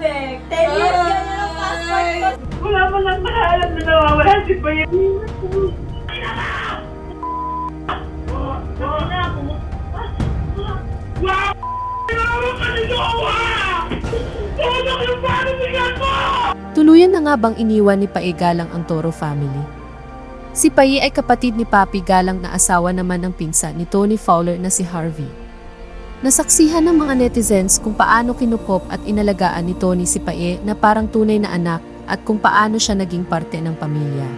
Bek. 10 years ka na ng passport ko. Wala mo lang alam na nawawala si Bayan. Tuluyan na nga bang iniwan ni Pae Galang ang Toro family? Si Pae ay kapatid ni Papi Galang na asawa naman ng pinsan ni Tony Fowler na si Harvey. Nasaksihan ng mga netizens kung paano kinukop at inalagaan ni Tony si Pae na parang tunay na anak at kung paano siya naging parte ng pamilya.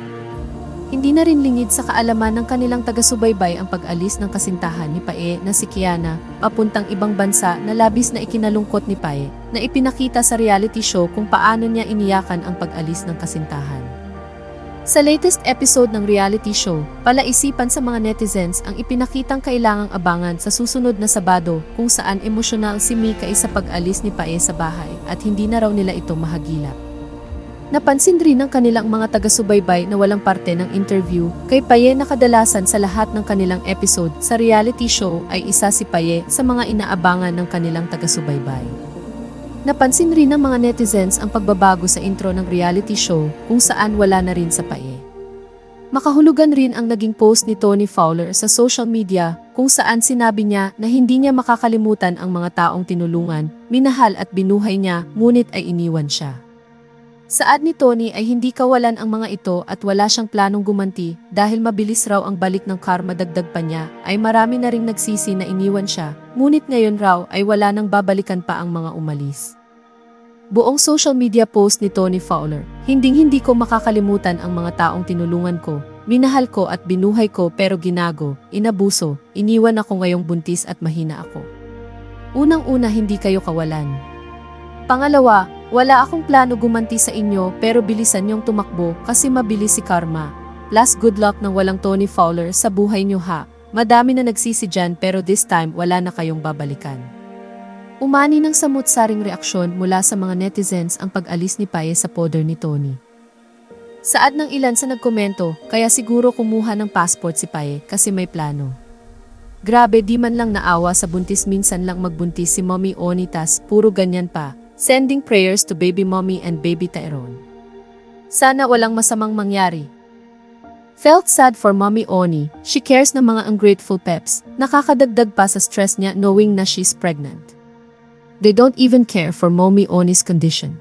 Hindi na rin lingid sa kaalaman ng kanilang taga-subaybay ang pag-alis ng kasintahan ni Pae na si Kiana papuntang ibang bansa na labis na ikinalungkot ni Pae na ipinakita sa reality show kung paano niya iniyakan ang pag-alis ng kasintahan. Sa latest episode ng reality show, palaisipan sa mga netizens ang ipinakitang kailangang abangan sa susunod na Sabado kung saan emosyonal si Mika sa pag-alis ni Pae sa bahay at hindi na raw nila ito mahagilap. Napansin rin ng kanilang mga taga-subaybay na walang parte ng interview kay Paye na kadalasan sa lahat ng kanilang episode sa reality show ay isa si Paye sa mga inaabangan ng kanilang taga-subaybay. Napansin rin ng mga netizens ang pagbabago sa intro ng reality show kung saan wala na rin sa Paye. Makahulugan rin ang naging post ni Tony Fowler sa social media kung saan sinabi niya na hindi niya makakalimutan ang mga taong tinulungan, minahal at binuhay niya ngunit ay iniwan siya. Saad ni Tony ay hindi kawalan ang mga ito at wala siyang planong gumanti dahil mabilis raw ang balik ng karma dagdag pa niya ay marami na ring nagsisi na iniwan siya, ngunit ngayon raw ay wala nang babalikan pa ang mga umalis. Buong social media post ni Tony Fowler, hinding hindi ko makakalimutan ang mga taong tinulungan ko, minahal ko at binuhay ko pero ginago, inabuso, iniwan ako ngayong buntis at mahina ako. Unang-una hindi kayo kawalan. Pangalawa, wala akong plano gumanti sa inyo pero bilisan niyong tumakbo kasi mabilis si karma. Last good luck ng walang Tony Fowler sa buhay niyo ha. Madami na nagsisi dyan pero this time wala na kayong babalikan. Umani ng samot-saring reaksyon mula sa mga netizens ang pag-alis ni Paye sa poder ni Tony. Saad ng ilan sa nagkomento, kaya siguro kumuha ng passport si Paye kasi may plano. Grabe di man lang naawa sa buntis minsan lang magbuntis si Mommy Onitas, puro ganyan pa. Sending prayers to baby mommy and baby Tyrone. Sana walang masamang mangyari. Felt sad for Mommy Oni, she cares ng mga ungrateful peps, nakakadagdag pa sa stress niya knowing na she's pregnant. They don't even care for Mommy Oni's condition.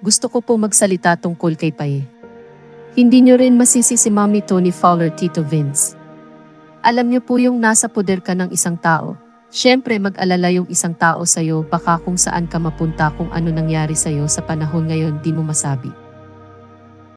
Gusto ko po magsalita tungkol kay Paye. Hindi niyo rin masisi si Mommy Tony Fowler Tito Vince. Alam niyo po yung nasa poder ka ng isang tao, Siyempre mag-alala yung isang tao sa'yo baka kung saan ka mapunta kung ano nangyari sa'yo sa panahon ngayon di mo masabi.